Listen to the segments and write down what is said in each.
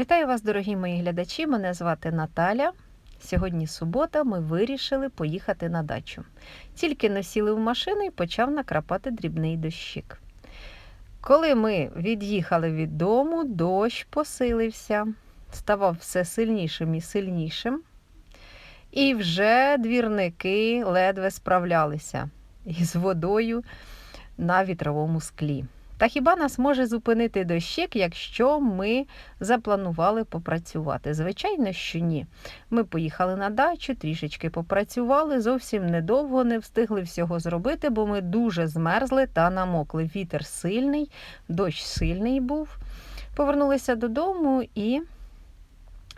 Вітаю вас, дорогі мої глядачі. Мене звати Наталя. Сьогодні субота, ми вирішили поїхати на дачу. Тільки насіли в машину і почав накрапати дрібний дощик. Коли ми від'їхали від дому, дощ посилився, ставав все сильнішим і сильнішим. І вже двірники ледве справлялися із водою на вітровому склі. Та хіба нас може зупинити дощик, якщо ми запланували попрацювати? Звичайно, що ні. Ми поїхали на дачу, трішечки попрацювали, зовсім недовго не встигли всього зробити, бо ми дуже змерзли та намокли. Вітер сильний, дощ сильний був. Повернулися додому і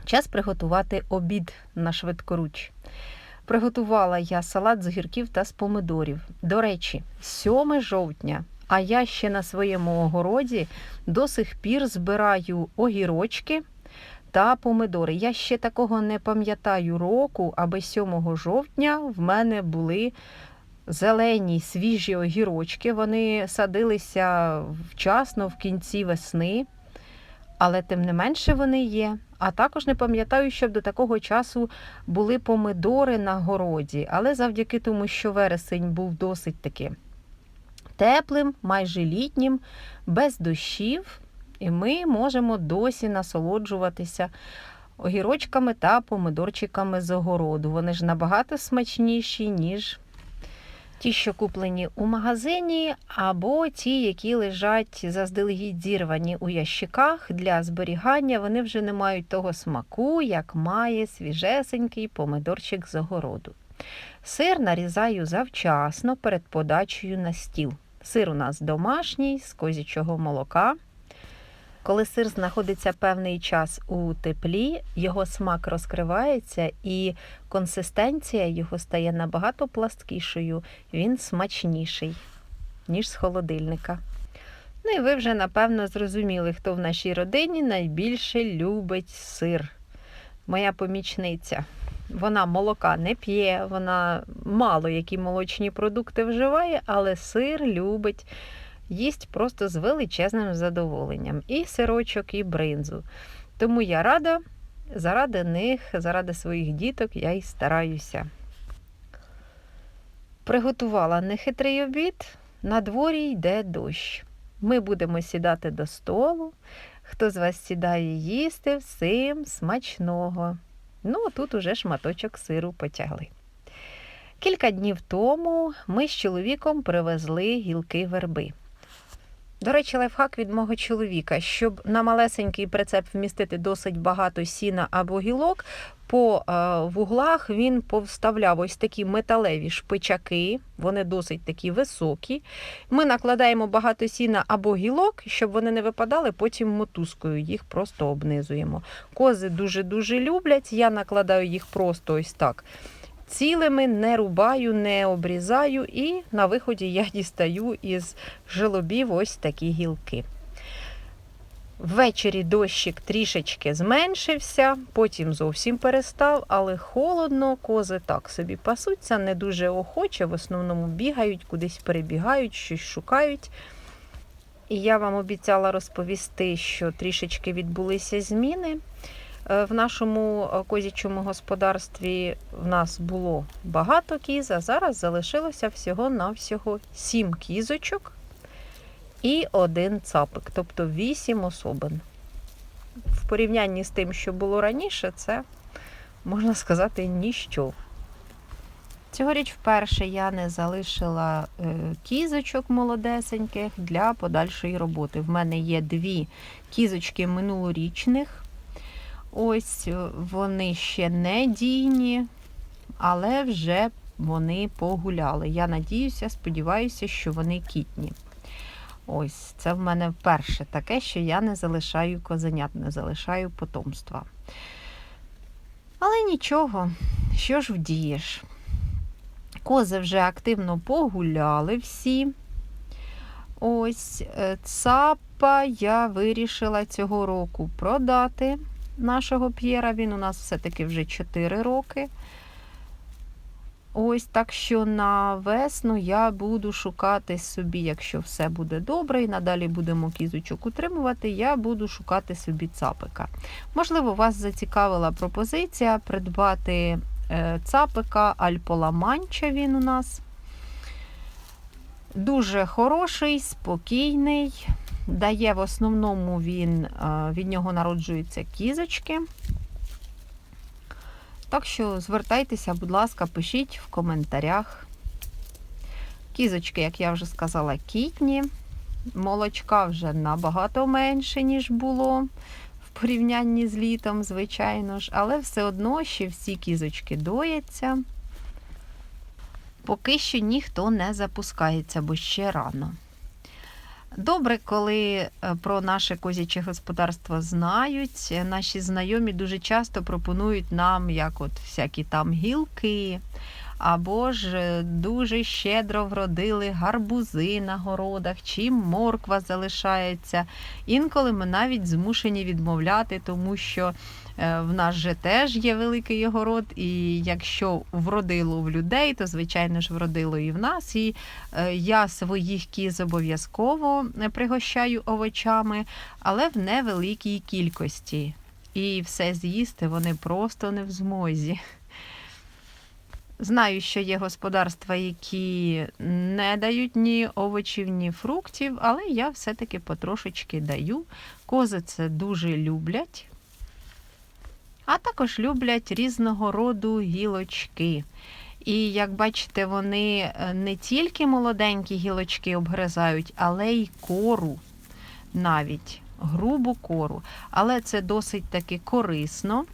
час приготувати обід на швидкоруч. Приготувала я салат з огірків та з помидорів. До речі, 7 жовтня. А я ще на своєму огороді до сих пір збираю огірочки та помидори. Я ще такого не пам'ятаю року, аби 7 жовтня в мене були зелені свіжі огірочки. Вони садилися вчасно в кінці весни, але тим не менше вони є. А також не пам'ятаю, щоб до такого часу були помидори на городі, але завдяки тому, що вересень був досить таки теплим, майже літнім, без дощів, і ми можемо досі насолоджуватися огірочками та помидорчиками з огороду. Вони ж набагато смачніші, ніж ті, що куплені у магазині, або ті, які лежать заздалегідь зірвані у ящиках для зберігання. Вони вже не мають того смаку, як має свіжесенький помидорчик з огороду. Сир нарізаю завчасно перед подачею на стіл. Сир у нас домашній, з козячого молока. Коли сир знаходиться певний час у теплі, його смак розкривається і консистенція його стає набагато пласткішою, він смачніший, ніж з холодильника. Ну і ви вже, напевно, зрозуміли, хто в нашій родині найбільше любить сир. Моя помічниця. Вона молока не п'є, вона мало які молочні продукти вживає, але сир любить, їсть просто з величезним задоволенням. І сирочок, і бринзу. Тому я рада, заради них, заради своїх діток я й стараюся. Приготувала нехитрий обід, на дворі йде дощ. Ми будемо сідати до столу. Хто з вас сідає їсти, всім смачного. Ну, тут уже шматочок сиру потягли. Кілька днів тому ми з чоловіком привезли гілки верби. До речі, лайфхак від мого чоловіка, щоб на малесенький прицеп вмістити досить багато сіна або гілок, по е, вуглах він повставляв ось такі металеві шпичаки, вони досить такі високі. Ми накладаємо багато сіна або гілок, щоб вони не випадали, потім мотузкою їх просто обнизуємо. Кози дуже-дуже люблять, я накладаю їх просто ось так. Цілими не рубаю, не обрізаю, і на виході я дістаю із желобів ось такі гілки. Ввечері дощик трішечки зменшився, потім зовсім перестав, але холодно, кози так собі пасуться, не дуже охоче, в основному бігають, кудись перебігають, щось шукають. І я вам обіцяла розповісти, що трішечки відбулися зміни. Е, В нашому е, козячому господарстві в нас було багато кіз, а зараз залишилося всього-навсього сім кізочок і один цапик, тобто вісім особин. В порівнянні з тим, що було раніше, це, можна сказати, ніщо. Цьогоріч вперше я не залишила е, кізочок молодесеньких для подальшої роботи. В мене є дві кізочки минулорічних. Ось е, вони ще не дійні, але вже вони погуляли. Я надіюся, сподіваюся, що вони кітні. Ось, це в мене вперше таке, що я не залишаю козенят, не залишаю потомства. Але нічого, що ж вдієш? Кози вже активно погуляли всі. Ось е, цапа я вирішила цього року продати нашого П'єра. Він у нас все-таки вже 4 роки. Ось так що на весну я буду шукати собі, якщо все буде добре, і надалі будемо кізочок утримувати, я буду шукати собі цапика. Можливо, вас зацікавила пропозиція придбати е, цапика Альполаманча він у нас. Дуже хороший, спокійний. Дає в основному він, е, від нього народжуються кізочки. Так що звертайтеся, будь ласка, пишіть в коментарях. Кізочки, як я вже сказала, кітні. Молочка вже набагато менше, ніж було в порівнянні з літом, звичайно ж, але все одно ще всі кізочки дояться. Поки що ніхто не запускається, бо ще рано. Добре, коли е, про наше козяче господарство знають. Е, Наші знайомі дуже часто пропонують нам, як от всякі там гілки, або ж е, дуже щедро вродили гарбузи на городах, чи морква залишається. Інколи ми навіть змушені відмовляти, тому що е, в нас же теж є великий город, і якщо вродило в людей, то звичайно ж вродило і в нас. І е, я своїх кіз обов'язково пригощаю овочами, але в невеликій кількості. І все з'їсти вони просто не в змозі. Знаю, що є господарства, які не дають ні овочів, ні фруктів, але я все-таки потрошечки даю. Кози це дуже люблять. А також люблять різного роду гілочки. І як бачите, вони е, не тільки молоденькі гілочки обгризають, але й кору навіть грубу кору. Але це досить таки корисно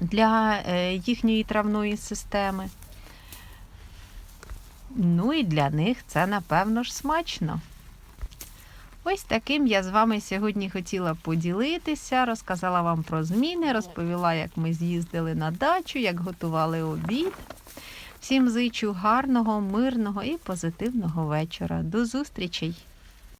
для е, їхньої травної системи. Ну і для них це, напевно ж, смачно. Ось таким я з вами сьогодні хотіла поділитися, розказала вам про зміни, розповіла, як ми з'їздили на дачу, як готували обід. Всім зичу гарного, мирного і позитивного вечора. До зустрічей!